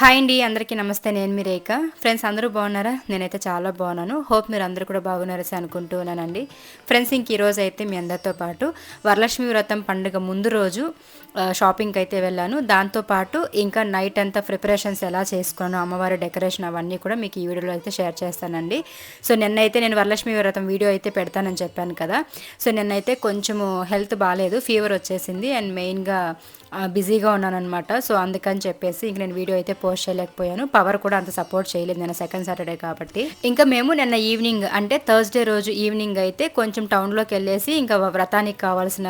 Hi అండి అందరికీ నమస్తే. నేను మీ రేఖ. ఫ్రెండ్స్ అందరూ బాగున్నారా? నేనైతే చాలా బాగున్నాను. హోప్ మీరు అందరూ కూడా బాగున్నారని అనుకుంటున్నానండి ఫ్రెండ్స్ ఇంక ఈరోజు అయితే మీ అందరితో పాటు వరలక్ష్మి వ్రతం పండుగ ముందు రోజు షాపింగ్కి అయితే వెళ్ళాను. దాంతోపాటు ఇంకా నైట్ అంతా ప్రిపరేషన్స్ ఎలా చేసుకున్నాను అమ్మవారి డెకరేషన్ అవన్నీ కూడా మీకు ఈ వీడియోలో అయితే షేర్ చేస్తానండి. సో నిన్నైతే నేను వరలక్ష్మి వ్రతం వీడియో అయితే పెడతానని చెప్పాను కదా. సో నిన్నైతే కొంచెము హెల్త్ బాగాలేదు ఫీవర్ వచ్చేసింది. అండ్ మెయిన్గా బిజీగా ఉన్నానమాట సో అందుకని చెప్పేసి ఇంక నేను వీడియో అయితే పోస్ట్ చేయలేకపోయాను. పవర్ కూడా అంత సపోర్ట్ చేయలేదు నేను సెకండ్ సాటర్డే కాబట్టి. ఇంకా మేము నిన్న ఈవినింగ్ అంటే థర్స్డే రోజు ఈవినింగ్ అయితే కొంచెం టౌన్లోకి వెళ్ళేసి ఇంకా వ్రతానికి కావాల్సిన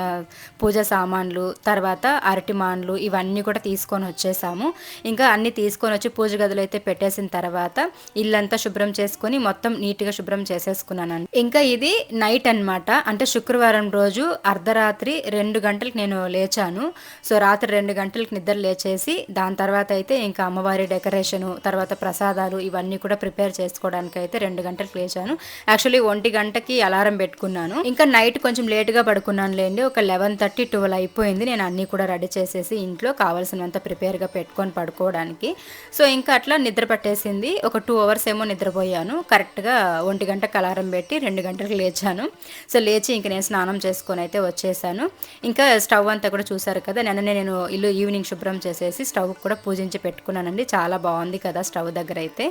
పూజ సామాన్లు తర్వాత అరటిమాన్లు ఇవన్నీ కూడా తీసుకొని వచ్చేసాము. ఇంకా అన్ని తీసుకొని వచ్చి పూజ గదులు అయితే పెట్టేసిన తర్వాత ఇల్లంతా శుభ్రం చేసుకొని మొత్తం నీట్గా శుభ్రం చేసేసుకున్నాను ఇంకా ఇది నైట్ అనమాట అంటే శుక్రవారం రోజు అర్ధరాత్రి రెండు గంటలకు నేను లేచాను. సో రాత్రి రెండు గంటలకు నిద్ర లేచేసి దాని తర్వాత అయితే ఇంకా అమ్మవారి డెకరేషను తర్వాత ప్రసాదాలు ఇవన్నీ కూడా ప్రిపేర్ చేసుకోవడానికి అయితే రెండు గంటలకు లేచాను. యాక్చువల్లీ ఒంటి గంటకి అలారం పెట్టుకున్నాను. ఇంకా నైట్ కొంచెం లేట్గా పడుకున్నాను లేండి ఒక లెవెన్ థర్టీ ట్వెల్వ్ అయిపోయింది. నేను అన్నీ కూడా రెడీ చేసేసి ఇంట్లో కావాల్సినంత ప్రిపేర్గా పెట్టుకొని పడుకోవడానికి. సో ఇంకా అట్లా నిద్ర పట్టేసింది. ఒక టూ అవర్స్ ఏమో నిద్రపోయాను. కరెక్ట్గా ఒంటి గంటకు అలారం పెట్టి రెండు గంటలకు లేచాను. సో లేచి ఇంక నేను స్నానం చేసుకొని అయితే వచ్చేసాను. ఇంకా స్టవ్ అంతా కూడా చూసారు కదా నిన్న నేను ఇల్లు ఈవినింగ్ శుభ్రం చేసేసి స్టవ్ కూడా పూజించి పెట్టుకున్నానండి. చాలా బాగుంది కదా స్టవ్ దగ్గర అయితే.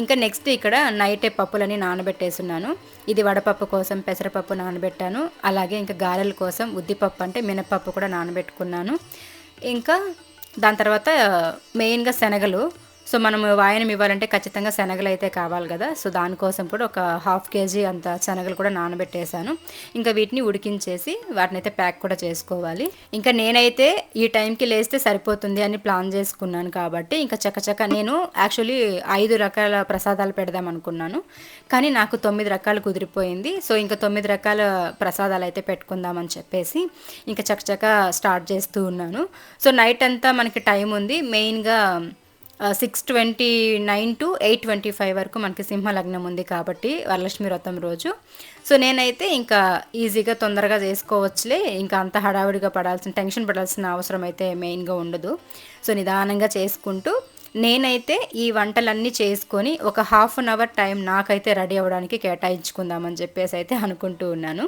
ఇంకా నెక్స్ట్ ఇక్కడ నైటే పప్పులని నానబెట్టేసున్నాను. ఇది వడపప్పు కోసం పెసరపప్పు నానబెట్టాను. అలాగే ఇంకా గారెల కోసం ఉద్దిపప్పు అంటే మినపప్పు కూడా నానబెట్టుకున్నాను. ఇంకా దాని తర్వాత మెయిన్గా శనగలు. సో మనం వాయనం ఇవ్వాలంటే ఖచ్చితంగా శనగలు అయితే కావాలి కదా. సో దానికోసం కూడా ఒక హాఫ్ కేజీ అంత శనగలు కూడా నానబెట్టేశాను. ఇంకా వీటిని ఉడికించేసి వాటిని అయితే ప్యాక్ కూడా చేసుకోవాలి. ఇంకా నేనైతే ఈ టైంకి లేస్తే సరిపోతుంది అని ప్లాన్ చేసుకున్నాను కాబట్టి ఇంకా చక్కచక్క నేను యాక్చువల్లీ ఐదు రకాల ప్రసాదాలు పెడదాం అనుకున్నాను. కానీ నాకు తొమ్మిది రకాలు కుదిరిపోయింది. సో ఇంకా తొమ్మిది రకాల ప్రసాదాలు అయితే పెట్టుకుందామని చెప్పేసి ఇంకా చక్కచక్క స్టార్ట్ చేస్తూ ఉన్నాను. సో నైట్ అంతా మనకి టైం ఉంది. మెయిన్గా six twenty nine to eight twenty five వరకు మనకి సింహ లగ్నం ఉంది కాబట్టి వరలక్ష్మి వ్రతం రోజు. సో నేనైతే ఇంకా ఈజీగా తొందరగా చేసుకోవచ్చులే. ఇంకా అంత హడావిడిగా పడాల్సిన టెన్షన్ పడాల్సిన అవసరం అయితే మెయిన్గా ఉండదు. సో నిదానంగా చేసుకుంటూ నేనైతే ఈ వంటలన్నీ చేసుకొని ఒక హాఫ్ అన్ అవర్ టైం నాకైతే రెడీ అవ్వడానికి కేటాయించుకుందామని చెప్పేసి అయితే అనుకుంటూ ఉన్నాను.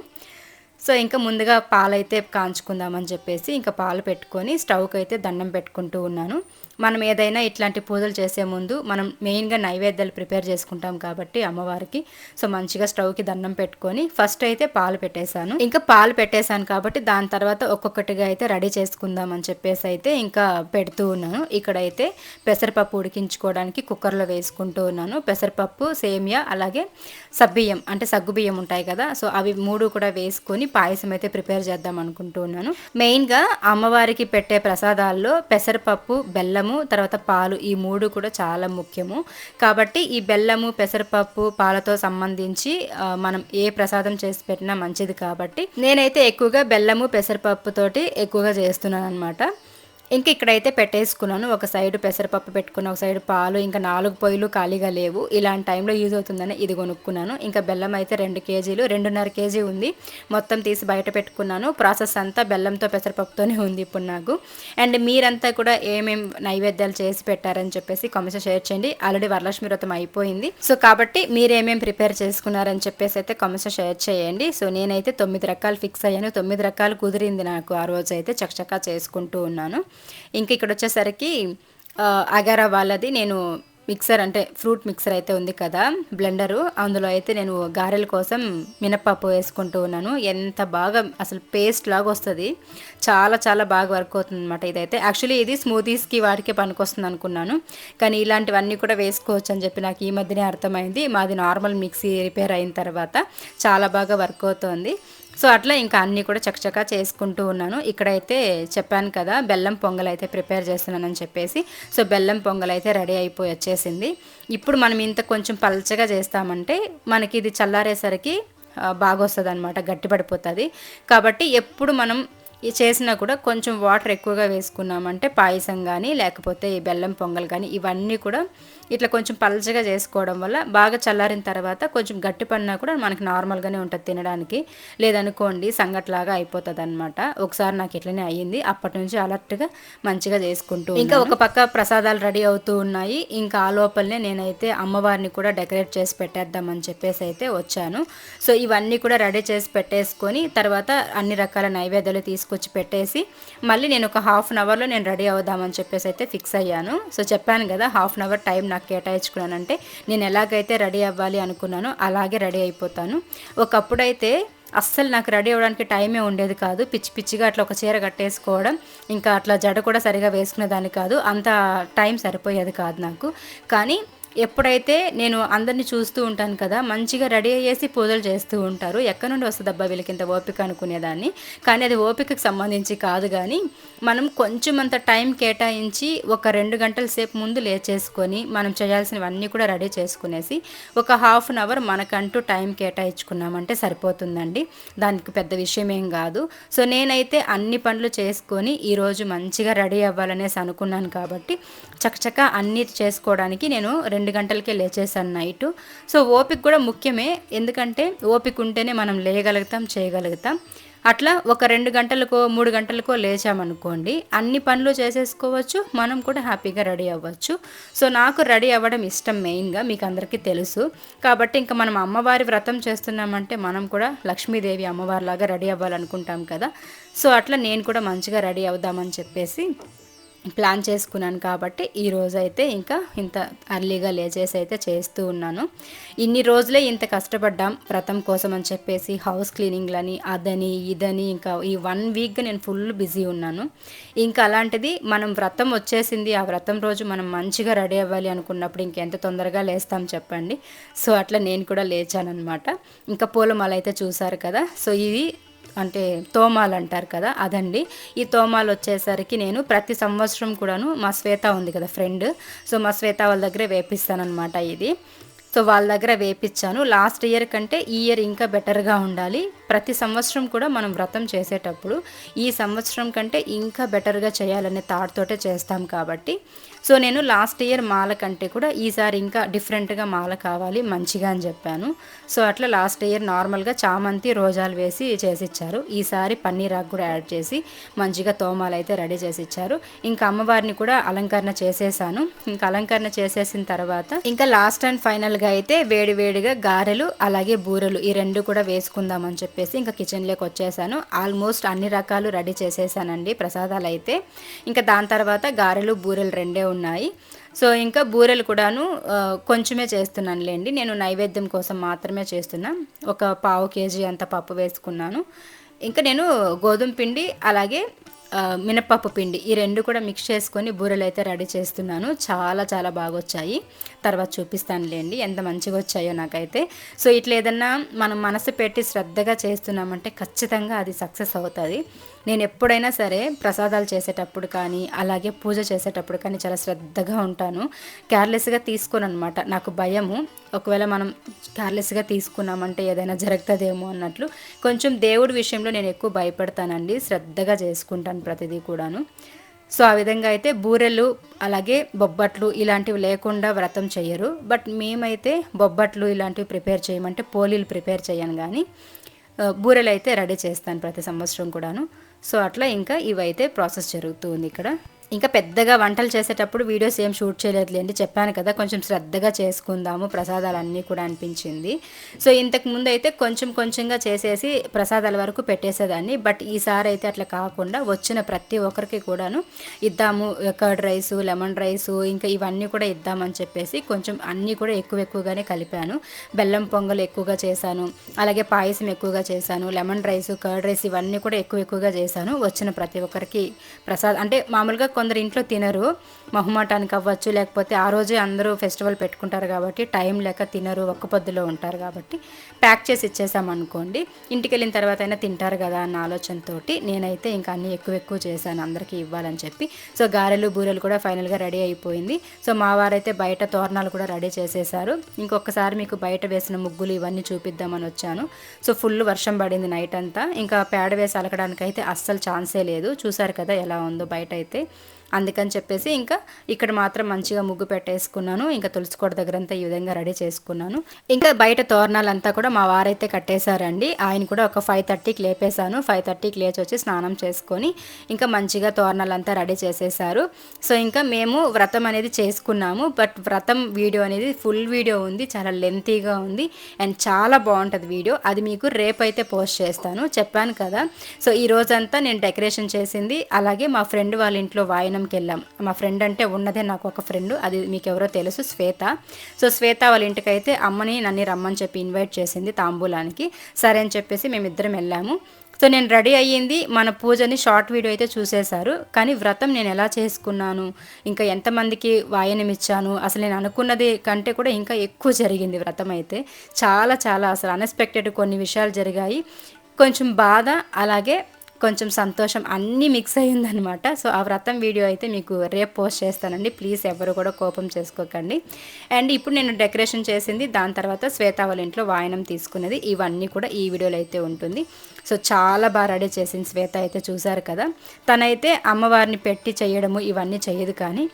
సో ఇంకా ముందుగా పాలైతే కాంచుకుందామని చెప్పేసి ఇంకా పాలు పెట్టుకొని స్టవ్కి అయితే దండం పెట్టుకుంటూ ఉన్నాను. మనం ఏదైనా ఇట్లాంటి పూజలు చేసే ముందు మనం మెయిన్గా నైవేద్యాలు ప్రిపేర్ చేసుకుంటాం కాబట్టి అమ్మవారికి. సో మంచిగా స్టవ్కి దండం పెట్టుకొని ఫస్ట్ అయితే పాలు పెట్టేశాను. ఇంకా పాలు పెట్టేశాను కాబట్టి దాని తర్వాత ఒక్కొక్కటిగా అయితే రెడీ చేసుకుందాం అని చెప్పేసి అయితే ఇంకా పెడుతూ ఉన్నాను. ఇక్కడైతే పెసరపప్పు ఉడికించుకోవడానికి కుక్కర్లో వేసుకుంటూ ఉన్నాను. పెసరపప్పు సేమియా అలాగే సబ్బియ్యం అంటే సగ్గుబియ్యం ఉంటాయి కదా. సో అవి మూడు కూడా వేసుకొని పాయసం అయితే ప్రిపేర్ చేద్దాం అనుకుంటూ ఉన్నాను. మెయిన్గా అమ్మవారికి పెట్టే ప్రసాదాల్లో పెసరపప్పు బెల్లం బెల్లము తర్వాత పాలు ఈ మూడు కూడా చాలా ముఖ్యము. కాబట్టి ఈ బెల్లము పెసరపప్పు పాలతో సంబంధించి మనం ఏ ప్రసాదం చేసి పెట్టినా మంచిది కాబట్టి నేనైతే ఎక్కువగా బెల్లము పెసరపప్పు తోటి ఎక్కువగా చేస్తున్నాను అనమాట ఇంక ఇక్కడైతే పెట్టేసుకున్నాను. ఒక సైడ్ పెసరపప్పు పెట్టుకున్న ఒక సైడ్ పాలు ఇంకా నాలుగు పొయ్యిలు ఖాళీగా లేవు. ఇలాంటి టైంలో యూజ్ అవుతుందని ఇది కొనుక్కున్నాను. ఇంకా బెల్లం అయితే రెండు కేజీలు రెండున్నర కేజీ ఉంది. మొత్తం తీసి బయట పెట్టుకున్నాను. ప్రాసెస్ అంతా బెల్లంతో పెసరపప్పుతోనే ఉంది ఇప్పుడు నాకు. అండ్ మీరంతా కూడా ఏమేం నైవేద్యాలు చేసి పెట్టారని చెప్పేసి కామెంట్స్ షేర్ చేయండి. ఆల్రెడీ వరలక్ష్మి వ్రతం అయిపోయింది. సో కాబట్టి మీరేమేం ప్రిపేర్ చేసుకున్నారని చెప్పేసి అయితే కామెంట్స్ షేర్ చేయండి. సో నేనైతే తొమ్మిది రకాలు ఫిక్స్ అయ్యాను. తొమ్మిది రకాలు కుదిరింది నాకు ఆ రోజు అయితే చకచకా చేసుకుంటూ ఉన్నాను. ఇంక ఇక్కడ వచ్చేసరికి అగారా వాళ్ళది నేను మిక్సర్ అంటే ఫ్రూట్ మిక్సర్ అయితే ఉంది కదా బ్లెండరు. అందులో అయితే నేను గారెల కోసం మినప్పప్పు వేసుకుంటూ ఉన్నాను. ఎంత బాగా అసలు పేస్ట్ లాగా వస్తుంది. చాలా చాలా బాగా వర్క్ అవుతుంది అనమాట ఇదైతే. యాక్చువల్లీ ఇది స్మూతీస్కి వాటికే పనికొస్తుంది అనుకున్నాను. కానీ ఇలాంటివన్నీ కూడా వేసుకోవచ్చు అని చెప్పి నాకు ఈ మధ్యనే అర్థమైంది. మాది నార్మల్ మిక్సీ రిపేర్ అయిన తర్వాత చాలా బాగా వర్క్ అవుతుంది. సో అట్లా ఇంకా అన్నీ కూడా చకచకా చేసుకుంటూ ఉన్నాను. ఇక్కడైతే చెప్పాను కదా బెల్లం పొంగల్ అయితే ప్రిపేర్ చేస్తున్నానని చెప్పేసి. సో బెల్లం పొంగల్ అయితే రెడీ అయిపోయి వచ్చేసింది. ఇప్పుడు మనం ఇంత కొంచెం పల్చగా చేస్తామంటే మనకి ఇది చల్లారేసరికి బాగొస్తుంది అనమాట గట్టిపడిపోతుంది. కాబట్టి ఎప్పుడు మనం చేసినా కూడా కొంచెం వాటర్ ఎక్కువగా వేసుకున్నామంటే పాయసం కానీ లేకపోతే ఈ బెల్లం పొంగల్ కానీ ఇవన్నీ కూడా ఇట్లా కొంచెం పల్చగా చేసుకోవడం వల్ల బాగా చల్లారిన తర్వాత కొంచెం గట్టి పడినా కూడా మనకి నార్మల్గానే ఉంటుంది తినడానికి. లేదనుకోండి సంగట్లాగా అయిపోతుంది అనమాట ఒకసారి నాకు ఇట్లనే అయ్యింది. అప్పటి నుంచి అలర్ట్గా మంచిగా చేసుకుంటూ ఇంకా ఒక పక్క ప్రసాదాలు రెడీ అవుతూ ఉన్నాయి. ఇంకా ఆ లోపలనే నేనైతే అమ్మవారిని కూడా డెకరేట్ చేసి పెట్టేద్దామని చెప్పేసి అయితే వచ్చాను. సో ఇవన్నీ కూడా రెడీ చేసి పెట్టేసుకొని తర్వాత అన్ని రకాల నైవేద్యాలు తీసుకొచ్చి పెట్టేసి మళ్ళీ నేను ఒక హాఫ్ అన్ అవర్లో నేను రెడీ అవుదామని చెప్పేసి అయితే ఫిక్స్ అయ్యాను. సో చెప్పాను కదా హాఫ్ అన్ అవర్ టైం నాకు కేటాయించుకున్నానంటే నేను ఎలాగైతే రెడీ అవ్వాలి అనుకున్నానో అలాగే రెడీ అయిపోతాను. ఒకప్పుడైతే అస్సలు నాకు రెడీ అవ్వడానికి టైమే ఉండేది కాదు. పిచ్చి పిచ్చిగా అట్లా ఒక చీర కట్టేసుకోవడం ఇంకా అట్లా జడ కూడా సరిగా వేసుకునేదాన్ని కాదు. అంత టైం సరిపోయేది కాదు నాకు. కానీ ఎప్పుడైతే నేను అందరినీ చూస్తూ ఉంటాను కదా మంచిగా రెడీ అయ్యేసి పూజలు చేస్తూ ఉంటారు. ఎక్కడి నుండి వస్తుందబ్బా వీళ్ళకి ఇంత ఓపిక అనుకునేదాన్ని. కానీ అది ఓపికకు సంబంధించి కాదు కానీ మనం కొంచెం అంత టైం కేటాయించి ఒక రెండు గంటల సేపు ముందు లేచేసుకొని మనం చేయాల్సినవన్నీ కూడా రెడీ చేసుకునేసి ఒక హాఫ్ అన్ అవర్ మనకంటూ టైం కేటాయించుకున్నామంటే సరిపోతుందండి. దానికి పెద్ద విషయం ఏం కాదు. సో నేనైతే అన్ని పనులు చేసుకొని ఈరోజు మంచిగా రెడీ అవ్వాలనేసి అనుకున్నాను కాబట్టి చకచక అన్నీ చేసుకోవడానికి నేను రెండు రెండు గంటలకే లేచేసాను నైట్. సో ఓపిక కూడా ముఖ్యమే. ఎందుకంటే ఓపిక ఉంటేనే మనం లేయగలుగుతాం చేయగలుగుతాం. అట్లా ఒక రెండు గంటలకో మూడు గంటలకో లేచామనుకోండి అన్ని పనులు చేసేసుకోవచ్చు మనం కూడా హ్యాపీగా రెడీ అవ్వచ్చు. సో నాకు రెడీ అవ్వడం ఇష్టం మెయిన్గా మీకు అందరికీ తెలుసు. కాబట్టి ఇంకా మనం అమ్మవారి వ్రతం చేస్తున్నామంటే మనం కూడా లక్ష్మీదేవి అమ్మవారిలాగా రెడీ అవ్వాలనుకుంటాం కదా. సో అట్లా నేను కూడా మంచిగా రెడీ అవుదామని చెప్పేసి ప్లాన్ చేసుకున్నాను కాబట్టి ఈ రోజైతే అయితే ఇంకా ఇంత అర్లీగా లేచేసి అయితే చేస్తూ ఉన్నాను. ఇన్ని రోజులే ఇంత కష్టపడ్డాం వ్రతం కోసం అని చెప్పేసి హౌస్ క్లీనింగ్లని అదని ఇదని ఇంకా ఈ వన్ వీక్గా నేను ఫుల్ బిజీ ఉన్నాను. ఇంకా అలాంటిది మనం వ్రతం వచ్చేసింది ఆ వ్రతం రోజు మనం మంచిగా రెడీ అవ్వాలి అనుకున్నప్పుడు ఇంకెంత తొందరగా లేస్తాం చెప్పండి. సో అట్లా నేను కూడా లేచానమాట ఇంకా పూలమాల అయితే చూసారు కదా. సో ఇది అంటే తోమాలు అంటారు కదా అదండి. ఈ తోమాలు వచ్చేసరికి నేను ప్రతి సంవత్సరం కూడాను మా శ్వేత ఉంది కదా ఫ్రెండ్. సో మా శ్వేత వాళ్ళ దగ్గరే వేపిస్తానమాట ఇది. సో వాళ్ళ దగ్గర వేపించాను లాస్ట్ ఇయర్ కంటే ఈ ఇయర్ ఇంకా బెటర్గా ఉండాలి. ప్రతి సంవత్సరం కూడా మనం వ్రతం చేసేటప్పుడు ఈ సంవత్సరం కంటే ఇంకా బెటర్గా చేయాలనే థాట్తోటే చేస్తాం కాబట్టి. సో నేను లాస్ట్ ఇయర్ మాల కంటే కూడా ఈసారి ఇంకా డిఫరెంట్గా మాల కావాలి మంచిగా అని చెప్పాను. సో అట్లా లాస్ట్ ఇయర్ నార్మల్గా చామంతి రోజాలు వేసి చేసిచ్చారు. ఈసారి పన్నీర్ ఆకు కూడా యాడ్ చేసి మంచిగా తోమాలు అయితే రెడీ చేసి ఇచ్చారు ఇంకా అమ్మవారిని కూడా అలంకరణ చేసేసాను. ఇంకా అలంకరణ చేసేసిన తర్వాత ఇంకా లాస్ట్ అండ్ ఫైనల్గా అయితే వేడివేడిగా గారెలు అలాగే బూరెలు ఈ రెండు కూడా వేసుకుందామని చెప్పేసి ఇంకా కిచెన్లోకి వచ్చేసాను. ఆల్మోస్ట్ అన్ని రకాలు రెడీ చేసేసానండి ప్రసాదాలు అయితే. ఇంకా దాని తర్వాత గారెలు బూరెలు రెండే ఉన్నాయి. సో ఇంకా బూరెలు కూడాను కొంచెమే చేస్తున్నానులేండి. నేను నైవేద్యం కోసం మాత్రమే చేస్తున్నా. ఒక పావు కేజీ అంత పప్పు వేసుకున్నాను. ఇంకా నేను గోధుమ పిండి అలాగే మినప్పప్పు పిండి. ఈ రెండు కూడా మిక్స్ చేసుకొని బూరెలు అయితే రెడీ చేస్తున్నాను. చాలా చాలా బాగా వచ్చాయి తర్వాత చూపిస్తానులేండి ఎంత మంచిగా వచ్చాయో నాకైతే. సో ఇట్లా ఏదన్నా మనం మనసు పెట్టి శ్రద్ధగా చేస్తున్నామంటే ఖచ్చితంగా అది సక్సెస్ అవుతుంది. నేను ఎప్పుడైనా సరే ప్రసాదాలు చేసేటప్పుడు కానీ అలాగే పూజ చేసేటప్పుడు కానీ చాలా శ్రద్ధగా ఉంటాను. కేర్లెస్గా తీసుకోను అనమాట నాకు భయము. ఒకవేళ మనం కేర్లెస్గా తీసుకున్నామంటే ఏదైనా జరుగుతుందేమో అన్నట్లు కొంచెం దేవుడి విషయంలో నేను ఎక్కువ భయపడతానండి. శ్రద్ధగా చేసుకుంటాను. ప్రతిదీ కూడాను. సో ఆ విధంగా అయితే బూరెలు అలాగే బొబ్బట్లు ఇలాంటివి లేకుండా వ్రతం చేయరు బట్ మేమైతే బొబ్బట్లు ఇలాంటివి ప్రిపేర్ చేయమంటే పోలీలు ప్రిపేర్ చేయను కానీ బూరెలు అయితే రెడీ చేస్తాను ప్రతి సంవత్సరం కూడాను. సో అట్లా ఇంకా ఇవైతే ప్రాసెస్ జరుగుతుంది ఇక్కడ. ఇంకా పెద్దగా వంటలు చేసేటప్పుడు వీడియోస్ ఏం షూట్ చేయలేదులేండి చెప్పాను కదా కొంచెం శ్రద్ధగా చేసుకుందాము ప్రసాదాలు అన్నీ కూడా అనిపించింది. సో ఇంతకు ముందు అయితే కొంచెం కొంచెంగా చేసేసి ప్రసాదాల వరకు పెట్టేసేదాన్ని. బట్ ఈసారి అయితే అట్లా కాకుండా వచ్చిన ప్రతి ఒక్కరికి కూడాను ఇద్దాము కర్డ్ రైస్ లెమన్ రైస్ ఇంకా ఇవన్నీ కూడా ఇద్దామని చెప్పేసి కొంచెం అన్నీ కూడా ఎక్కువ ఎక్కువగానే కలిపాను. బెల్లం పొంగల్ ఎక్కువగా చేశాను అలాగే పాయసం ఎక్కువగా చేశాను లెమన్ రైస్ కర్డ్ రైస్ ఇవన్నీ కూడా ఎక్కువ ఎక్కువగా చేశాను. వచ్చిన ప్రతి ఒక్కరికి ప్రసాద్ అంటే మామూలుగా కొందరు ఇంట్లో తినరు మొహమాటానికి అవ్వచ్చు లేకపోతే ఆ రోజే అందరూ ఫెస్టివల్ పెట్టుకుంటారు కాబట్టి టైం లేక తినరు ఒక్క పొద్దులో ఉంటారు కాబట్టి ప్యాక్ చేసి ఇచ్చేసామనుకోండి ఇంటికి వెళ్ళిన తర్వాత అయినా తింటారు కదా అన్న ఆలోచనతోటి నేనైతే ఇంకా అన్ని ఎక్కువ ఎక్కువ చేశాను అందరికీ ఇవ్వాలని చెప్పి. సో గారెలు బూరెలు కూడా ఫైనల్గా రెడీ అయిపోయింది. సో మా వారైతే బయట తోరణాలు కూడా రెడీ చేసేసారు. ఇంకొకసారి మీకు బయట వేసిన ముగ్గులు ఇవన్నీ చూపిద్దామని వచ్చాను. సో ఫుల్ వర్షం పడింది నైట్ అంతా. ఇంకా పేడ వేసి అలకడానికి అయితే అస్సలు ఛాన్సే లేదు. చూసారు కదా ఎలా ఉందో బయట అయితే అందుకని చెప్పేసి ఇంకా ఇక్కడ మాత్రం మంచిగా ముగ్గు పెట్టేసుకున్నాను. ఇంకా తులసికోట దగ్గర అంతా ఈ విధంగా రెడీ చేసుకున్నాను. ఇంకా బయట తోరణాలంతా కూడా మా వారైతే కట్టేశారండి. ఆయన కూడా ఒక ఫైవ్ థర్టీకి లేపేశాను. ఫైవ్ థర్టీకి లేచి వచ్చి స్నానం చేసుకొని ఇంకా మంచిగా తోరణాలంతా రెడీ చేసేసారు సో ఇంకా మేము వ్రతం అనేది చేసుకున్నాము. బట్ వ్రతం వీడియో అనేది ఫుల్ వీడియో ఉంది. చాలా లెంతీగా ఉంది. అండ్ చాలా బాగుంటుంది వీడియో. అది మీకు రేపైతే పోస్ట్ చేస్తాను. చెప్పాను కదా. సో ఈ రోజంతా నేను డెకరేషన్ చేసింది. అలాగే మా ఫ్రెండ్ వాళ్ళ ఇంట్లో భోజనంకి వెళ్ళాం మా ఫ్రెండ్ అంటే ఉన్నదే నాకు ఒక ఫ్రెండ్ అది మీకు ఎవరో తెలుసు శ్వేత. సో శ్వేత వాళ్ళ ఇంటికి అయితే అమ్మని నన్ను రమ్మని చెప్పి ఇన్వైట్ చేసింది తాంబూలానికి. సరే అని చెప్పేసి మేమిద్దరం వెళ్ళాము. సో నేను రెడీ అయ్యింది. మన పూజని షార్ట్ వీడియో అయితే చూసేశారు. కానీ వ్రతం నేను ఎలా చేసుకున్నాను? ఇంకా ఎంతమందికి వాయనమిచ్చాను? అసలు నేను అనుకున్నది కంటే కూడా ఇంకా ఎక్కువ జరిగింది వ్రతం అయితే. చాలా చాలా అసలు అన్ఎక్స్పెక్టెడ్ కొన్ని విషయాలు జరిగాయి. కొంచెం బాధ అలాగే కొంచెం సంతోషం అన్నీ మిక్స్ అయ్యిందనమాట. సో ఆ వ్రతం వీడియో అయితే మీకు రేపు పోస్ట్ చేస్తానండి. ప్లీజ్ ఎవరు కూడా కోపం చేసుకోకండి. అండ్ ఇప్పుడు నేను డెకరేషన్ చేసింది దాని తర్వాత శ్వేత వాళ్ళ ఇంట్లో వాయనం తీసుకున్నది. ఇవన్నీ కూడా ఈ వీడియోలో అయితే ఉంటుంది. సో చాలా బాగా రెడీ చేసింది శ్వేత అయితే చూశారు కదా. తనైతే అమ్మవారిని పెట్టి చేయడము ఇవన్నీ చేయదు కానీ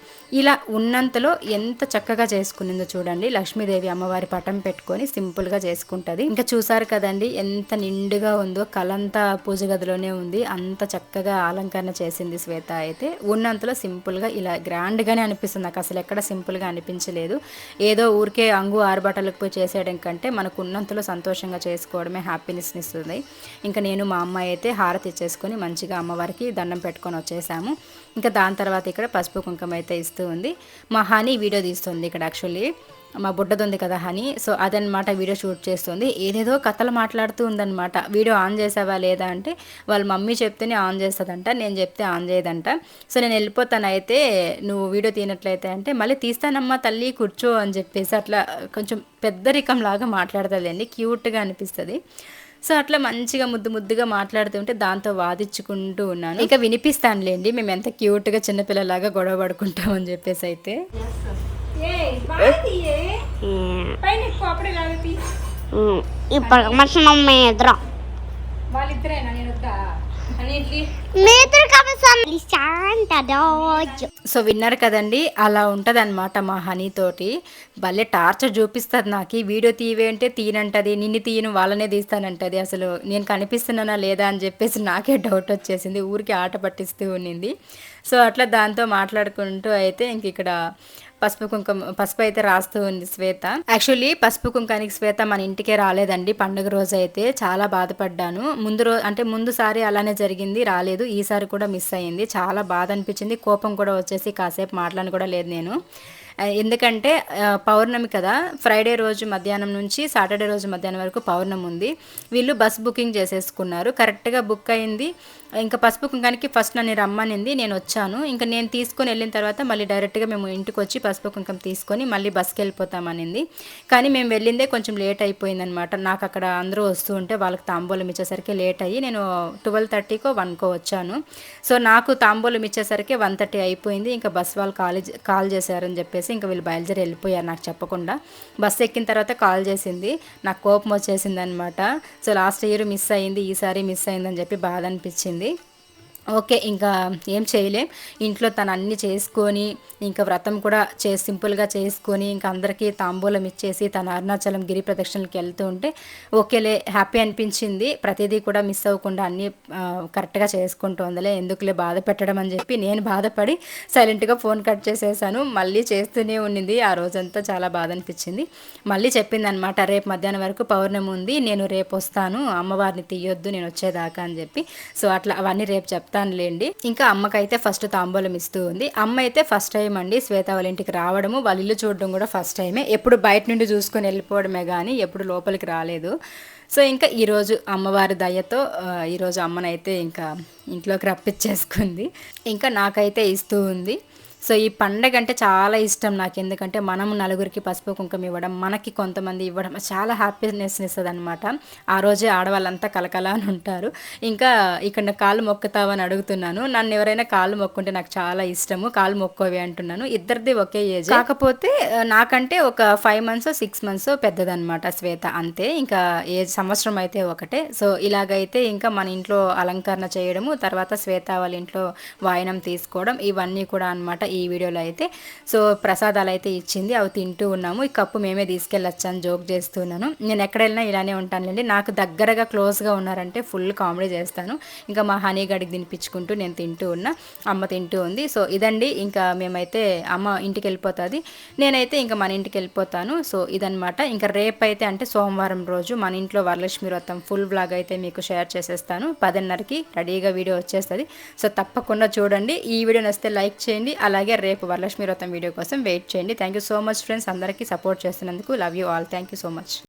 ఇలా ఉన్నంతలో ఎంత చక్కగా చేసుకునిందో చూడండి. లక్ష్మీదేవి అమ్మవారి పటం పెట్టుకొని సింపుల్గా చేసుకుంటుంది. ఇంకా చూసారు కదండి ఎంత నిండుగా ఉందో కలంతా పూజ గదిలోనే ఉంది. అంత చక్కగా అలంకరణ చేసింది శ్వేత అయితే. ఉన్నంతలో సింపుల్గా ఇలా గ్రాండ్గానే అనిపిస్తుంది. నాకు అసలు ఎక్కడ సింపుల్గా అనిపించలేదు. ఏదో ఊరికే అంగు ఆరుబట్టలకు పోయి చేసేయడం కంటే మనకు ఉన్నంతలో సంతోషంగా చేసుకోవడమే హ్యాపీనెస్ని ఇస్తుంది. ఇంకా నేను మా అమ్మాయి అయితే హారతి ఇచ్చేసుకొని మంచిగా అమ్మవారికి దండం పెట్టుకొని వచ్చేసాము. ఇంకా దాని తర్వాత ఇక్కడ పసుపు కుంకుమ అయితే ఇస్తూ ఉంది. మా హనీ వీడియో తీస్తుంది ఇక్కడ యాక్చువల్లీ మా బుడ్డది ఉంది కదా హనీ. సో అదనమాట వీడియో షూట్ చేస్తుంది. ఏదేదో కథలు మాట్లాడుతూ ఉందన్నమాట. వీడియో ఆన్ చేసావా లేదా అంటే వాళ్ళ మమ్మీ చెప్తేనే ఆన్ చేస్తుందంట నేను చెప్తే ఆన్ చేయదంట. సో నేను వెళ్ళిపోతాను అయితే నువ్వు వీడియో తీనట్లయితే అంటే మళ్ళీ తీస్తానమ్మా తల్లి కూర్చో అని చెప్పేసి అట్లా కొంచెం పెద్దరికం లాగా అండి క్యూట్గా అనిపిస్తుంది. సో అట్లా మంచిగా ముద్దు ముద్దుగా మాట్లాడుతుంటే దాంతో వాదించుకుంటూ ఉన్నాను. ఇంకా వినిపిస్తానులేండి మేము ఎంత క్యూట్గా చిన్నపిల్లలాగా గొడవ పడుకుంటాం అని చెప్పేసి అయితే. ఇప్పుడు వాళ్ళిద్దరేనా? నేను వద్దా? సో విన్నారు కదండి అలా ఉంటుంది అనమాట మా హనీ తోటి. భలే టార్చర్ చూపిస్తుంది నాకు. ఈ వీడియో తీవే అంటే తీయనంటది నిన్ను తీయను వాళ్ళనే తీస్తానంటది. అసలు నేను కనిపిస్తున్నానా లేదా అని చెప్పేసి నాకే డౌట్ వచ్చేసింది. ఊరికి ఆట పట్టిస్తూ ఉన్నింది సో అట్లా దాంతో మాట్లాడుకుంటూ అయితే ఇంక ఇక్కడ పసుపు కుంకుమ పసుపు అయితే రాస్తూ ఉంది శ్వేత. యాక్చువల్లీ పసుపు కుంకానికి శ్వేత మన ఇంటికే రాలేదండి. పండుగ రోజు అయితే చాలా బాధపడ్డాను. ముందు రోజు అంటే ముందు సారి అలానే జరిగింది రాలేదు. ఈసారి కూడా మిస్ అయ్యింది. చాలా బాధ అనిపించింది. కోపం కూడా వచ్చేసి కాసేపు మాట్లాడని కూడా లేదు నేను. ఎందుకంటే పౌర్ణమి కదా. ఫ్రైడే రోజు మధ్యాహ్నం నుంచి సాటర్డే రోజు మధ్యాహ్నం వరకు పౌర్ణమి ఉంది. వీళ్ళు బస్ బుకింగ్ చేసేసుకున్నారు. కరెక్ట్గా బుక్ అయింది. ఇంకా పసుపు కుంకానికి ఫస్ట్ నన్ను రమ్మనింది నేను వచ్చాను. ఇంకా నేను తీసుకొని వెళ్ళిన తర్వాత మళ్ళీ డైరెక్ట్గా మేము ఇంటికి వచ్చి పసుపు కుంకం తీసుకొని మళ్ళీ బస్కి వెళ్ళిపోతామనింది. కానీ మేము వెళ్ళిందే కొంచెం లేట్ అయిపోయిందనమాట. నాకు అక్కడ అందరూ వస్తూ ఉంటే వాళ్ళకి తాంబూలం ఇచ్చేసరికి లేట్ అయ్యి నేను ట్వెల్వ్ థర్టీకో వన్కో వచ్చాను. సో నాకు తాంబూలం ఇచ్చేసరికి వన్ థర్టీ అయిపోయింది. ఇంకా బస్ వాళ్ళు కాల్ కాల్ చేశారని చెప్పేసి ఇంకా వీళ్ళు బయలుదేరి వెళ్ళిపోయారు నాకు చెప్పకుండా. బస్ ఎక్కిన తర్వాత కాల్ చేసింది. నాకు కోపం వచ్చేసింది అనమాట సో లాస్ట్ ఇయర్ మిస్ అయింది ఈసారి మిస్ అయిందని చెప్పి బాధ అనిపించింది. ఉంటుంది ఓకే ఇంకా ఏం చేయలేం. ఇంట్లో తను అన్ని చేసుకొని ఇంకా వ్రతం కూడా చే సింపుల్గా చేసుకొని ఇంకా అందరికీ తాంబూలం ఇచ్చేసి తన అరుణాచలం గిరి ప్రదక్షిణలకు వెళ్తూ ఉంటే ఓకేలే హ్యాపీ అనిపించింది. ప్రతిదీ కూడా మిస్ అవ్వకుండా అన్నీ కరెక్ట్గా చేసుకుంటుందిలే ఎందుకులే బాధ పెట్టడం అని చెప్పి నేను బాధపడి సైలెంట్గా ఫోన్ కట్ చేసేసాను. మళ్ళీ చేస్తూనే ఉన్నింది ఆ రోజంతా చాలా బాధ అనిపించింది. మళ్ళీ చెప్పింది అనమాట రేపు మధ్యాహ్నం వరకు పౌర్ణమి ఉంది నేను రేపు వస్తాను అమ్మవారిని తీయొద్దు నేను వచ్చేదాకా అని చెప్పి. సో అట్లా అవన్నీ రేపు చెప్తాను. చెప్తానులేండి. ఇంకా అమ్మకైతే ఫస్ట్ తాంబూలం ఇస్తూ ఉంది. అమ్మ అయితే ఫస్ట్ టైం అండి శ్వేత వాళ్ళ ఇంటికి రావడము. వాళ్ళ ఇల్లు చూడడం కూడా ఫస్ట్ టైమే. ఎప్పుడు బయట నుండి చూసుకొని వెళ్ళిపోవడమే కానీ ఎప్పుడు లోపలికి రాలేదు. సో ఇంకా ఈరోజు అమ్మవారి దయతో ఈరోజు అమ్మనైతే ఇంకా ఇంట్లోకి రప్పించేసుకుంది. ఇంకా నాకైతే ఇస్తూ ఉంది. సో ఈ పండగ అంటే చాలా ఇష్టం నాకు. ఎందుకంటే మనం నలుగురికి పసుపు కుంకుమ ఇవ్వడం మనకి కొంతమంది ఇవ్వడం చాలా హ్యాపీనెస్ ఇస్తుంది అనమాట ఆ రోజే ఆడవాళ్ళంతా కలకల అని ఉంటారు. ఇంకా ఇక్కడ కాళ్ళు మొక్కుతావని అడుగుతున్నాను. నన్ను ఎవరైనా కాళ్ళు మొక్కుంటే నాకు చాలా ఇష్టము. కాళ్ళు మొక్కోవి అంటున్నాను. ఇద్దరిది ఒకే ఏజ్. కాకపోతే నాకంటే ఒక ఫైవ్ మంత్స్ సిక్స్ మంత్స్ పెద్దదనమాట శ్వేత. అంతే. ఇంకా ఏ సంవత్సరం అయితే ఒకటే. సో ఇలాగైతే ఇంకా మన ఇంట్లో అలంకరణ చేయడము తర్వాత శ్వేత వాళ్ళ ఇంట్లో వాయనం తీసుకోవడం ఇవన్నీ కూడా అన్నమాట. ఈ వీడియోలో అయితే. సో ప్రసాదాలు అయితే ఇచ్చింది. అవి తింటూ ఉన్నాము. ఈ కప్పు మేమే తీసుకెళ్ళొచ్చాను జోక్ చేస్తున్నాను. నేను ఎక్కడ వెళ్ళినా ఇలానే ఉంటానులేండి. నాకు దగ్గరగా క్లోజ్గా ఉన్నారంటే ఫుల్ కామెడీ చేస్తాను. ఇంకా మా హనీ గడికి తినిపించుకుంటూ నేను తింటూ ఉన్నా. అమ్మ తింటూ ఉంది. సో ఇదండి. ఇంకా మేమైతే అమ్మ ఇంటికి వెళ్ళిపోతుంది నేనైతే ఇంకా మన ఇంటికి వెళ్ళిపోతాను సో ఇదనమాట ఇంకా రేపైతే అంటే సోమవారం రోజు మన ఇంట్లో వరలక్ష్మి వ్రతం ఫుల్ బ్లాగ్ అయితే మీకు షేర్ చేసేస్తాను. పదిన్నరకి రెడీగా వీడియో వచ్చేస్తుంది. సో తప్పకుండా చూడండి. ఈ వీడియో నచ్చితే లైక్ చేయండి. అలా అలాగే రేపు వరలక్ష్మి వ్రతం వీడియో కోసం వెయిట్ చేయండి. Thank you so much friends అందరికీ సపోర్ట్ చేస్తున్నందుకు love you all. Thank you so much